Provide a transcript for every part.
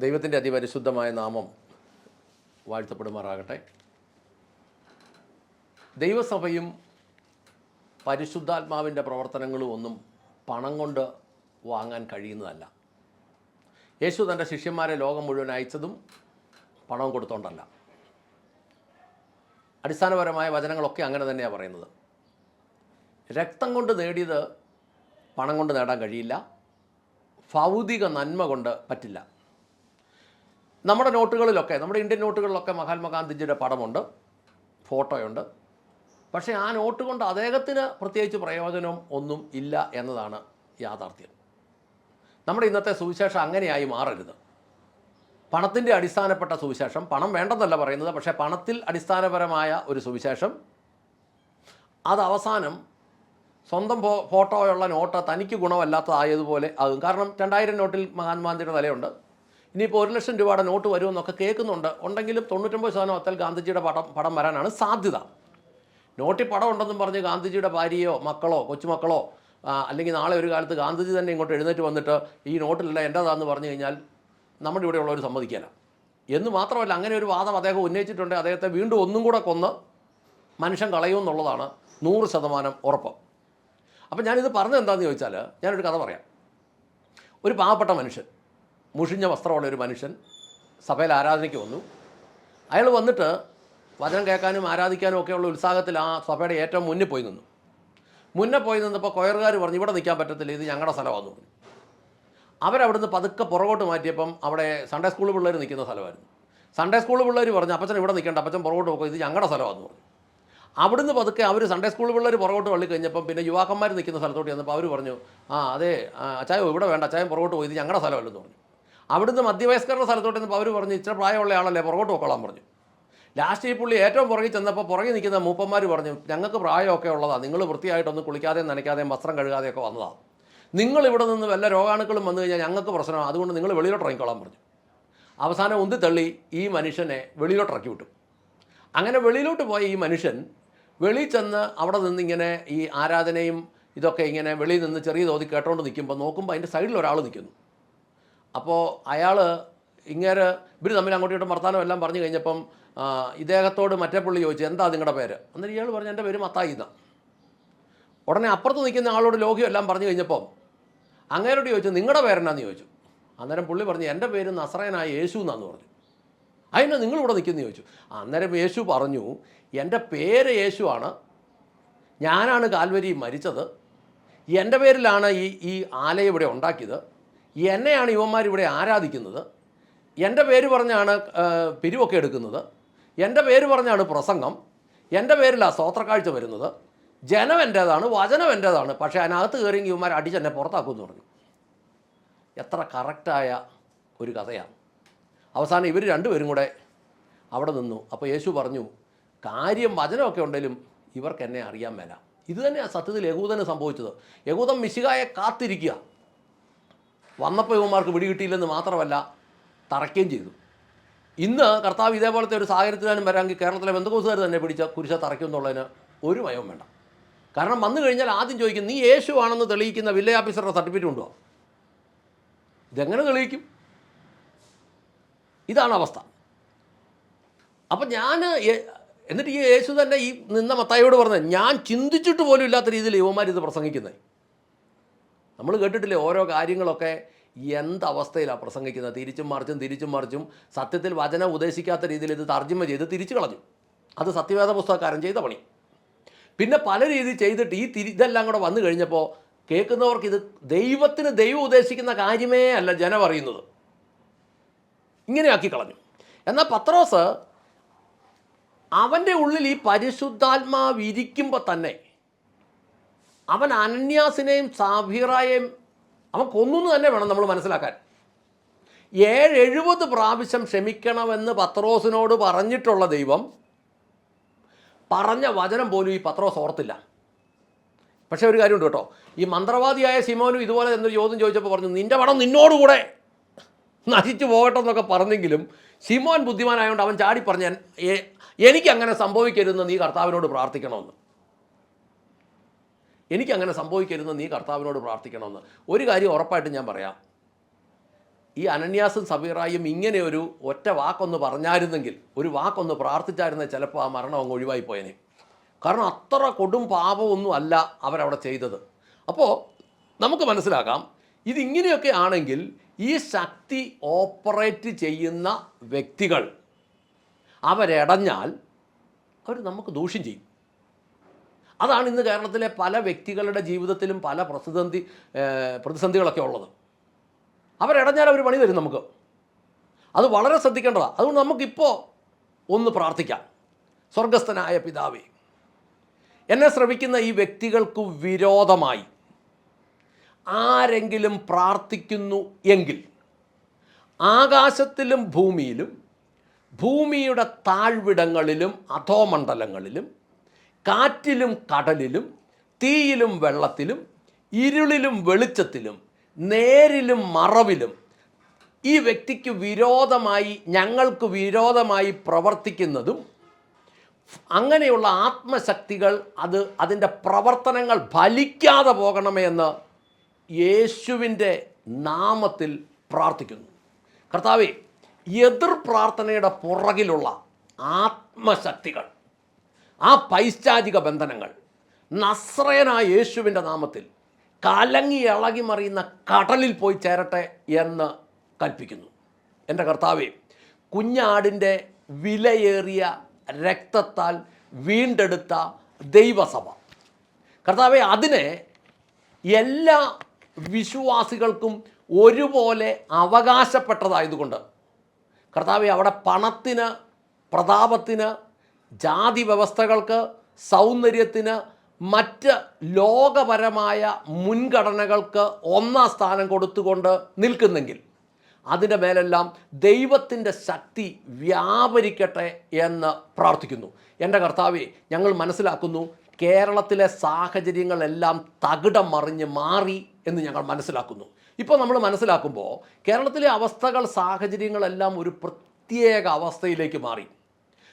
ദൈവത്തിന്റെ അതിപരിശുദ്ധമായ നാമം വാഴ്ത്തപ്പെടുമാറാകട്ടെ. ദൈവസഭയും പരിശുദ്ധാത്മാവിന്റെ പ്രവർത്തനങ്ങളും ഒന്നും പണം കൊണ്ട് വാങ്ങാൻ കഴിയുന്നതല്ല. യേശു തന്റെ ശിഷ്യന്മാരെ ലോകം മുഴുവൻ അയച്ചതും പണം കൊടുത്തോണ്ടല്ല. അടിസ്ഥാനപരമായ വചനങ്ങളൊക്കെ അങ്ങനെ തന്നെയാണ് പറയുന്നത്. രക്തം കൊണ്ട് നേടിയത് പണം കൊണ്ട് നേടാൻ കഴിയില്ല. ഭൗതിക നന്മ കൊണ്ട് പറ്റില്ല. നമ്മുടെ നോട്ടുകളിലൊക്കെ നമ്മുടെ ഇന്ത്യൻ നോട്ടുകളിലൊക്കെ മഹാത്മാഗാന്ധിജിയുടെ പടമുണ്ട് ഫോട്ടോയുണ്ട്. പക്ഷേ ആ നോട്ട് കൊണ്ട് അദ്ദേഹത്തിന് പ്രത്യേകിച്ച് പ്രയോജനം ഒന്നും ഇല്ല എന്നതാണ് യാഥാർത്ഥ്യം. നമ്മുടെ ഇന്നത്തെ സുവിശേഷം അങ്ങനെയായി മാറരുത്. പണത്തിന്റെ അടിസ്ഥാനപ്പെട്ട സുവിശേഷം പണം വേണ്ടെന്നല്ല പറയുന്നത് പക്ഷേ പണത്തിൽ അടിസ്ഥാനപരമായ ഒരു സുവിശേഷം. അത് അവസാനം സ്വന്തം ഫോട്ടോയുള്ള നോട്ട് തനിക്ക് ഗുണമല്ലാത്തതായതുപോലെ ആകും. കാരണം രണ്ടായിരം നോട്ടിൽ മഹാത്മാഗാന്ധിയുടെ തലയുണ്ട്. ഇനിയിപ്പോൾ ഒരു ലക്ഷം രൂപയുടെ നോട്ട് വരുമെന്നൊക്കെ കേൾക്കുന്നുണ്ട്. ഉണ്ടെങ്കിലും തൊണ്ണൂറ്റൊമ്പത് ശതമാനം അത്തൽ ഗാന്ധിജിയുടെ പടം പടം വരാനാണ് സാധ്യത. നോട്ടിൽ പടം ഉണ്ടെന്നും പറഞ്ഞ് ഗാന്ധിജിയുടെ ഭാര്യയോ മക്കളോ കൊച്ചുമക്കളോ അല്ലെങ്കിൽ നാളെ ഒരു കാലത്ത് ഗാന്ധിജി തന്നെ ഇങ്ങോട്ട് എഴുന്നേറ്റ് വന്നിട്ട് ഈ നോട്ടിലല്ല എന്റേതാന്ന് പറഞ്ഞു കഴിഞ്ഞാൽ നമ്മുടെ ഇവിടെയുള്ളവർ സമ്മതിക്കാന എന്ന് മാത്രമല്ല അങ്ങനെ ഒരു വാദം അദ്ദേഹം ഉന്നയിച്ചിട്ടുണ്ട്. അദ്ദേഹത്തെ വീണ്ടും ഒന്നും കൂടെ കൊന്ന് മനുഷ്യൻ കളയുമെന്നുള്ളതാണ് നൂറ് ശതമാനം ഉറപ്പ്. അപ്പം ഞാനിത് പറഞ്ഞത് എന്താണെന്ന് ചോദിച്ചാൽ ഞാനൊരു കഥ പറയാം. ഒരു പാവപ്പെട്ട മനുഷ്യൻ. മുഷിഞ്ഞ വസ്ത്രമുള്ള ഒരു മനുഷ്യൻ. സഭയിൽ ആരാധനയ്ക്ക് വന്നു. അയാൾ വന്നിട്ട് വചനം കേൾക്കാനും ആരാധിക്കാനും ഒക്കെയുള്ള ഉത്സാഹത്തിൽ ആ സഭയുടെ ഏറ്റവും മുന്നിൽ പോയി നിന്നു. മുന്നേ പോയി നിന്നപ്പോൾ കൊയറുകാർ പറഞ്ഞു ഇവിടെ നിൽക്കാൻ പറ്റത്തില്ല ഇത് ഞങ്ങളുടെ സ്ഥലമാണെന്ന് പറഞ്ഞു. അവരവിടുന്ന് പതുക്കെ പുറകോട്ട് മാറ്റിയപ്പം അവിടെ സൺഡേ സ്കൂൾ പിള്ളേർ നിൽക്കുന്ന സ്ഥലമായിരുന്നു. സൺഡേ സ്കൂൾ പിള്ളേർ പറഞ്ഞു അപ്പച്ചൻ ഇവിടെ നിൽക്കേണ്ട അപ്പച്ചൻ പുറകോട്ട് പോകും ഇത് ഞങ്ങളുടെ സ്ഥലമാണെന്ന് പറഞ്ഞു. അവിടുന്ന് പതുക്കെ അവർ സൺഡേ സ്കൂൾ പിള്ളേർ പുറകോട്ട് വള്ളി കഴിഞ്ഞപ്പം പിന്നെ യുവാക്കന്മാർ നിൽക്കുന്ന സ്ഥലത്തോട്ട് ചെന്നപ്പോൾ അവർ പറഞ്ഞു ആ അതെ അച്ചായോ ഇവിടെ വേണ്ട അച്ചായം പുറകോട്ട് പോയി ഇത് ഞങ്ങളുടെ സ്ഥലമല്ലെന്ന് പറഞ്ഞു. അവിടുന്ന് മധ്യവയസ്കരുടെ സ്ഥലത്തോട്ട് നിന്ന് അവർ പറഞ്ഞു ഇത്ര പ്രായമുള്ള ആളല്ലേ പുറകോട്ട് പോക്കോളാൻ പറഞ്ഞു. ലാസ്റ്റ് ഈ പുള്ളി ഏറ്റവും പുറകിൽ ചെന്നപ്പോൾ പുറകിൽ നിൽക്കുന്ന മൂപ്പന്മാർ പറഞ്ഞു ഞങ്ങൾക്ക് പ്രായമൊക്കെ ഉള്ളതാണ് നിങ്ങൾ വൃത്തിയായിട്ടൊന്നും കുളിക്കാതെയും നനയ്ക്കാതെയും വസ്ത്രം കഴുകാതെയൊക്കെ വന്നതാണ് നിങ്ങൾ ഇവിടെ നിന്ന് വല്ല രോഗാണുക്കളും വന്നു കഴിഞ്ഞാൽ ഞങ്ങൾക്ക് പ്രശ്നമാണ് അതുകൊണ്ട് നിങ്ങൾ വെളിയിലോട്ട് ഇറങ്ങിക്കോളാൻ പറഞ്ഞു. അവസാനം ഉന്തി തള്ളി ഈ മനുഷ്യനെ വെളിയിലോട്ട് ഇറക്കി വിട്ടു. അങ്ങനെ വെളിയിലോട്ട് പോയ ഈ മനുഷ്യൻ വെളിയിൽ ചെന്ന് അവിടെ നിന്നിങ്ങനെ ഈ ആരാധനയും ഇതൊക്കെ ഇങ്ങനെ വെളിയിൽ നിന്ന് ചെറിയ തോതിൽ കേട്ടോണ്ട് നിൽക്കുമ്പോൾ നോക്കുമ്പോൾ അതിന്റെ സൈഡിൽ ഒരാൾ നിൽക്കുന്നു. അപ്പോൾ അയാൾ ഇങ്ങേര് ഇവർ തമ്മിൽ അങ്ങോട്ടും ഇങ്ങോട്ടും വർത്താനം എല്ലാം പറഞ്ഞു കഴിഞ്ഞപ്പം ഇദ്ദേഹത്തോട് മറ്റേ പുള്ളി ചോദിച്ചു എന്താ നിങ്ങളുടെ പേര്? അന്നേരം ഇയാൾ പറഞ്ഞു എന്റെ പേര് മത്തായി ഉടനെ അപ്പുറത്ത് നിൽക്കുന്ന ആളോട് ലോഹ്യം എല്ലാം പറഞ്ഞു കഴിഞ്ഞപ്പം അങ്ങേരോട് ചോദിച്ചു നിങ്ങളുടെ പേരെന്നാന്ന്? ചോദിച്ചു. അന്നേരം പുള്ളി പറഞ്ഞു എന്റെ പേര് നസ്രയനായ യേശു എന്നാന്ന് പറഞ്ഞു. അതിനെ നിങ്ങളിവിടെ നിൽക്കുന്നു ചോദിച്ചു. അന്നേരം യേശു പറഞ്ഞു എന്റെ പേര് യേശുവാണ് ഞാനാണ് കാൽവരി മരിച്ചത്. എന്റെ പേരിലാണ് ഈ ഈ ആലയം ഇവിടെ ഉണ്ടാക്കിയത്. എന്നെയാണ് യുവന്മാർ ഇവിടെ ആരാധിക്കുന്നത്. എന്റെ പേര് പറഞ്ഞാണ് പിരിവൊക്കെ എടുക്കുന്നത്. എന്റെ പേര് പറഞ്ഞാണ് പ്രസംഗം. എന്റെ പേരിലാണ് സ്തോത്രക്കാഴ്ച വരുന്നത്. ജനം എന്റേതാണ് വചനം എന്റേതാണ്. പക്ഷേ അതിനകത്ത് കയറിയെങ്കിൽ ഇവന്മാർ അടിച്ചെന്നെ പുറത്താക്കുമെന്ന് പറഞ്ഞു. എത്ര കറക്റ്റായ ഒരു കഥയാണ്. അവസാനം ഇവർ രണ്ടുപേരും കൂടെ അവിടെ നിന്നു. അപ്പോൾ യേശു പറഞ്ഞു കാര്യം വചനമൊക്കെ ഉണ്ടെങ്കിലും ഇവർക്ക് എന്നെ അറിയാൻ മേല. ഇത് തന്നെയാണ് സത്യത്തിൽ യഹൂദന് സംഭവിച്ചത്. യഹൂദൻ മിശികായെ കാത്തിരിക്കുക. വന്നപ്പോൾ ഇവന്മാർക്ക് പിടികിട്ടിയില്ലെന്ന് മാത്രമല്ല തറയ്ക്കുകയും ചെയ്തു. ഇന്ന് കർത്താവ് ഇതേപോലത്തെ ഒരു സാഹചര്യത്തിലും വരാമെങ്കിൽ കേരളത്തിലെ ബന്ധുക്കോസുകാർ തന്നെ പിടിച്ച കുരിശ തറയ്ക്കുമെന്നുള്ളതിന് ഒരു മയവും വേണ്ട. കാരണം വന്നു കഴിഞ്ഞാൽ ആദ്യം ചോദിക്കും നീ യേശു ആണെന്ന് തെളിയിക്കുന്ന വില്ലേജ് ഓഫീസറുടെ സർട്ടിഫിക്കറ്റ് ഉണ്ടോ? ഇതെങ്ങനെ തെളിയിക്കും? ഇതാണ് അവസ്ഥ. അപ്പം ഞാൻ എന്നിട്ട് ഈ യേശു തന്നെ ഈ നിന്ന മത്തായോട് പറഞ്ഞത് ഞാൻ ചിന്തിച്ചിട്ട് പോലും ഇല്ലാത്ത രീതിയിൽ യുവമാർ ഇത് പ്രസംഗിക്കുന്നത് നമ്മൾ കേട്ടിട്ടില്ലേ ഓരോ കാര്യങ്ങളൊക്കെ എന്തവസ്ഥയിലാണ് പ്രസംഗിക്കുന്നത്? തിരിച്ചും മറിച്ചും തിരിച്ചും മറിച്ചും. സത്യത്തിൽ വചനം ഉദ്ദേശിക്കാത്ത രീതിയിൽ ഇത് തർജമ ചെയ്ത് തിരിച്ചു കളഞ്ഞു. അത് സത്യവേദ പുസ്തകക്കാരൻ ചെയ്ത പണി. പിന്നെ പല രീതി ചെയ്തിട്ട് ഈ തിരി ഇതെല്ലാം കൂടെ വന്നു കഴിഞ്ഞപ്പോൾ കേൾക്കുന്നവർക്ക് ഇത് ദൈവത്തിന് ദൈവം ഉദ്ദേശിക്കുന്ന കാര്യമേ അല്ല ജനം അറിയുന്നത്. ഇങ്ങനെയാക്കി കളഞ്ഞു. എന്നാൽ പത്രോസ് അവന്റെ ഉള്ളിൽ ഈ പരിശുദ്ധാത്മാവ് ഇരിക്കുമ്പോൾ തന്നെ അവൻ അനന്യാസിനെയും സാഫീറായെയും അവൻ കൊന്നു തന്നെ വേണം നമ്മൾ മനസ്സിലാക്കാൻ. ഏഴ് എഴുപത് പ്രാവശ്യം ക്ഷമിക്കണമെന്ന് പത്രോസിനോട് പറഞ്ഞിട്ടുള്ള ദൈവം പറഞ്ഞ വചനം പോലും ഈ പത്രോസ് ഓർത്തില്ല. പക്ഷേ ഒരു കാര്യമുണ്ട് കേട്ടോ. ഈ മന്ത്രവാദിയായ സിമോനും ഇതുപോലെ എന്നൊരു ചോദ്യം ചോദിച്ചപ്പോൾ പറഞ്ഞു നിന്റെ പടം നിന്നോടുകൂടെ? നശിച്ചു പോകട്ടെ എന്നൊക്കെ പറഞ്ഞെങ്കിലും സിമോൻ ബുദ്ധിമാനായതുകൊണ്ട് അവൻ ചാടി പറഞ്ഞ എനിക്കങ്ങനെ സംഭവിക്കരുതെന്ന് നീ കർത്താവിനോട് പ്രാർത്ഥിക്കണമെന്ന്. എനിക്കങ്ങനെ സംഭവിക്കരുതെന്ന് നീ കർത്താവിനോട് പ്രാർത്ഥിക്കണമെന്ന്. ഒരു കാര്യം ഉറപ്പായിട്ടും ഞാൻ പറയാം. ഈ അനന്യാസും സബീറായും ഇങ്ങനെ ഒരു ഒറ്റ വാക്കൊന്ന് പറഞ്ഞായിരുന്നെങ്കിൽ ഒരു വാക്കൊന്ന് പ്രാർത്ഥിച്ചായിരുന്നെങ്കിൽ ചിലപ്പോൾ ആ മരണം അങ്ങ് ഒഴിവായി പോയനെ. കാരണം അത്ര കൊടും പാപമൊന്നും അല്ല അവരവിടെ ചെയ്തത്. അപ്പോൾ നമുക്ക് മനസ്സിലാക്കാം ഇതിങ്ങനെയൊക്കെ ആണെങ്കിൽ ഈ ശക്തി ഓപ്പറേറ്റ് ചെയ്യുന്ന വ്യക്തികൾ അവരടഞ്ഞാൽ അവർ നമുക്ക് ദൂഷ്യം ചെയ്യും. അതാണ് ഇന്ന് കേരളത്തിലെ പല വ്യക്തികളുടെ ജീവിതത്തിലും പല പ്രതിസന്ധി പ്രതിസന്ധികളൊക്കെ ഉള്ളത്. അവരടഞ്ഞാൽ അവർ പണി തരും നമുക്ക്. അത് വളരെ ശ്രദ്ധിക്കേണ്ടതാണ് അതുകൊണ്ട് നമുക്കിപ്പോൾ ഒന്ന് പ്രാർത്ഥിക്കാം. സ്വർഗസ്ഥനായ പിതാവേ എന്നെ ശ്രമിക്കുന്ന ഈ വ്യക്തികൾക്ക് വിരോധമായി ആരെങ്കിലും പ്രാർത്ഥിക്കുന്നു എങ്കിൽ ആകാശത്തിലും ഭൂമിയിലും ഭൂമിയുടെ താഴ്വിടങ്ങളിലും അധോമണ്ഡലങ്ങളിലും കാറ്റിലും കടലിലും തീയിലും വെള്ളത്തിലും ഇരുളിലും വെളിച്ചത്തിലും നേരിലും മറവിലും ഈ വ്യക്തിക്ക് വിരോധമായി ഞങ്ങൾക്ക് വിരോധമായി പ്രവർത്തിക്കുന്നതും അങ്ങനെയുള്ള ആത്മശക്തികൾ അത് അതിന്റെ പ്രവർത്തനങ്ങൾ ഫലിക്കാതെ പോകണമെന്ന് യേശുവിന്റെ നാമത്തിൽ പ്രാർത്ഥിക്കുന്നു. കർത്താവെ എതിർ പ്രാർത്ഥനയുടെ പുറകിലുള്ള ആത്മശക്തികൾ ആ പൈശാചിക ബന്ധനങ്ങൾ. നസ്രയനായ യേശുവിന്റെ നാമത്തിൽ കലങ്ങി ഇളകി മറിയുന്ന കടലിൽ പോയി ചേരട്ടെ എന്ന് കൽപ്പിക്കുന്നു. എന്റെ കർത്താവെ കുഞ്ഞാടിന്റെ വിലയേറിയ രക്തത്താൽ വീണ്ടെടുത്ത ദൈവസഭ. കർത്താവെ അതിനെ എല്ലാ വിശ്വാസികൾക്കും ഒരുപോലെ അവകാശപ്പെട്ടതായതുകൊണ്ട് കർത്താവെ അവിടെ പണത്തിന് പ്രതാപത്തിന് ജാതി വ്യവസ്ഥകൾക്ക് സൗന്ദര്യത്തിന് മറ്റ് ലോകപരമായ മുൻഗണനകൾക്ക് ഒന്നാം സ്ഥാനം കൊടുത്തുകൊണ്ട് നിൽക്കുന്നെങ്കിൽ അതിന്റെ മേലെല്ലാം ദൈവത്തിന്റെ ശക്തി വ്യാപരിക്കട്ടെ എന്ന് പ്രാർത്ഥിക്കുന്നു. എന്റെ കർത്താവെ ഞങ്ങൾ മനസ്സിലാക്കുന്നു കേരളത്തിലെ സാഹചര്യങ്ങളെല്ലാം തകിടം മറിഞ്ഞ് മാറി എന്ന് ഞങ്ങൾ മനസ്സിലാക്കുന്നു. ഇപ്പോൾ നമ്മൾ മനസ്സിലാക്കുമ്പോൾ കേരളത്തിലെ അവസ്ഥകൾ സാഹചര്യങ്ങളെല്ലാം ഒരു പ്രത്യേക അവസ്ഥയിലേക്ക് മാറി.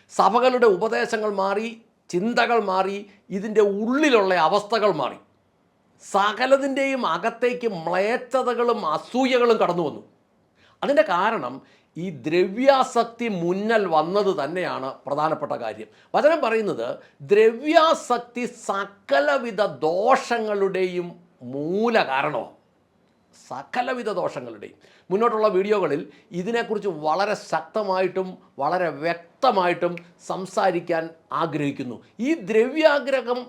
സഭകളുടെ ഉപദേശങ്ങൾ മാറി ചിന്തകൾ മാറി ഇതിന്റെ ഉള്ളിലുള്ള അവസ്ഥകൾ മാറി. സകലതിന്റെയും അകത്തേക്ക് മ്ലേച്ഛതകളും അസൂയകളും കടന്നു വന്നു. അതിന്റെ കാരണം ഈ ദ്രവ്യാസക്തി മുന്നൽ വന്നത് തന്നെയാണ് പ്രധാനപ്പെട്ട കാര്യം. വചനം പറയുന്നത് ദ്രവ്യാസക്തി സകലവിധ ദോഷങ്ങളുടെയും മൂല കാരണമാണ് സകലവിധ ദോഷങ്ങളുടെയും. മുന്നോട്ടുള്ള വീഡിയോകളിൽ ഇതിനെക്കുറിച്ച് വളരെ ശക്തമായിട്ടും വളരെ വ്യക്തമായിട്ടും സംസാരിക്കാൻ ആഗ്രഹിക്കുന്നു. ഈ ദ്രവ്യാഗ്രഹം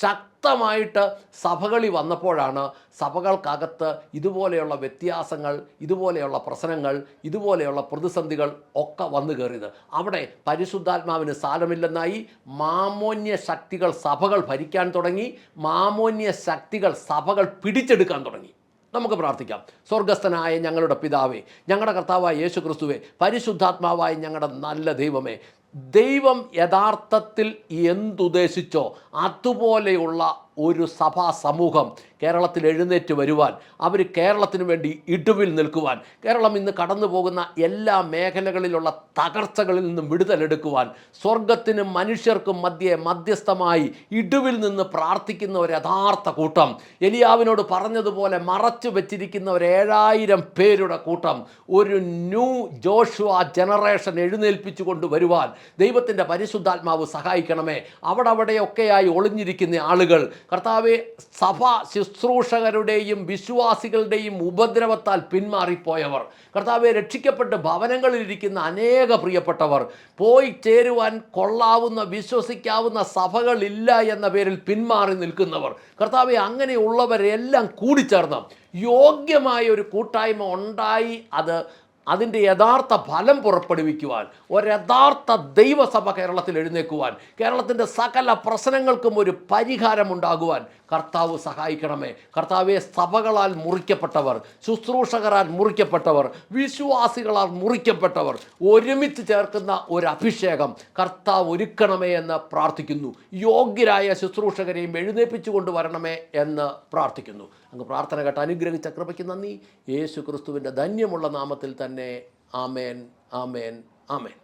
ശക്തമായിട്ട് സഭകളിൽ വന്നപ്പോഴാണ് സഭകൾക്കകത്ത് ഇതുപോലെയുള്ള വ്യത്യാസങ്ങൾ ഇതുപോലെയുള്ള പ്രശ്നങ്ങൾ ഇതുപോലെയുള്ള പ്രതിസന്ധികൾ ഒക്കെ വന്നു കയറിയത്. അവിടെ പരിശുദ്ധാത്മാവിന് സാരമില്ലെന്നായി മാമോന്യ ശക്തികൾ സഭകൾ ഭരിക്കാൻ തുടങ്ങി മാമോന്യ ശക്തികൾ സഭകൾ പിടിച്ചെടുക്കാൻ തുടങ്ങി. നമുക്ക് പ്രാർത്ഥിക്കാം. സ്വർഗസ്ഥനായ ഞങ്ങളുടെ പിതാവേ ഞങ്ങളുടെ കർത്താവായ യേശു ക്രിസ്തുവേ പരിശുദ്ധാത്മാവായ ഞങ്ങളുടെ നല്ല ദൈവമേ ദൈവം യഥാർത്ഥത്തിൽ എന്തുദ്ദേശിച്ചോ അതുപോലെയുള്ള ഒരു സഭാ സമൂഹം കേരളത്തിൽ എഴുന്നേറ്റ് വരുവാൻ അവർ കേരളത്തിന് വേണ്ടി ഇടുവിൽ നിൽക്കുവാൻ കേരളം ഇന്ന് കടന്നു പോകുന്ന എല്ലാ മേഖലകളിലുള്ള തകർച്ചകളിൽ നിന്നും വിടുതലെടുക്കുവാൻ സ്വർഗത്തിനും മനുഷ്യർക്കും മധ്യേ മധ്യസ്ഥമായി ഇടുവിൽ നിന്ന് പ്രാർത്ഥിക്കുന്ന ഒരു യഥാർത്ഥ കൂട്ടം എലിയാവിനോട് പറഞ്ഞതുപോലെ മറച്ചു വെച്ചിരിക്കുന്ന ഒരു ഏഴായിരം പേരുടെ കൂട്ടം ഒരു ന്യൂ ജോഷുവ ജനറേഷൻ എഴുന്നേൽപ്പിച്ചു കൊണ്ടുവരുവാൻ ദൈവത്തിന്റെ പരിശുദ്ധാത്മാവ് സഹായിക്കണമേ. അവിടെ അവിടെയൊക്കെയായി ഒളിഞ്ഞിരിക്കുന്ന ആളുകൾ കർത്താവെ സഭ ശുശ്രൂഷകരുടെയും വിശ്വാസികളുടെയും ഉപദ്രവത്താൽ പിന്മാറിപ്പോയവർ. കർത്താവെ രക്ഷിക്കപ്പെട്ട് ഭവനങ്ങളിലിരിക്കുന്ന അനേക പ്രിയപ്പെട്ടവർ പോയി ചേരുവാൻ കൊള്ളാവുന്ന വിശ്വസിക്കാവുന്ന സഭകളില്ല എന്ന പേരിൽ പിന്മാറി നിൽക്കുന്നവർ. കർത്താവെ അങ്ങനെയുള്ളവരെല്ലാം കൂടിച്ചേർന്ന് യോഗ്യമായ ഒരു കൂട്ടായ്മ ഉണ്ടായി അത് അതിന്റെ യഥാർത്ഥ ഫലം പുറപ്പെടുവിക്കുവാൻ ഒരു യഥാർത്ഥ ദൈവസഭ കേരളത്തിൽ എഴുന്നേക്കുവാൻ കേരളത്തിന്റെ സകല പ്രശ്നങ്ങൾക്കും ഒരു പരിഹാരമുണ്ടാകുവാൻ കർത്താവ് സഹായിക്കണമേ. കർത്താവെ സഭകളാൽ മുറിക്കപ്പെട്ടവർ ശുശ്രൂഷകരാൽ മുറിക്കപ്പെട്ടവർ വിശ്വാസികളാൽ മുറിക്കപ്പെട്ടവർ ഒരുമിച്ച് ചേർക്കുന്ന ഒരു അഭിഷേകം കർത്താവ് ഒരുക്കണമേ എന്ന് പ്രാർത്ഥിക്കുന്നു. യോഗ്യരായ ശുശ്രൂഷകരെയും എഴുന്നേൽപ്പിച്ചു കൊണ്ടുവരണമേ എന്ന് പ്രാർത്ഥിക്കുന്നു. അങ്ങ് പ്രാർത്ഥന കേട്ട് അനുഗ്രഹിച്ച കൃപയ്ക്ക് നന്ദി. യേശു ക്രിസ്തുവിന്റെ ധന്യമുള്ള നാമത്തിൽ തന്നെ ആമേൻ ആമേൻ ആമേൻ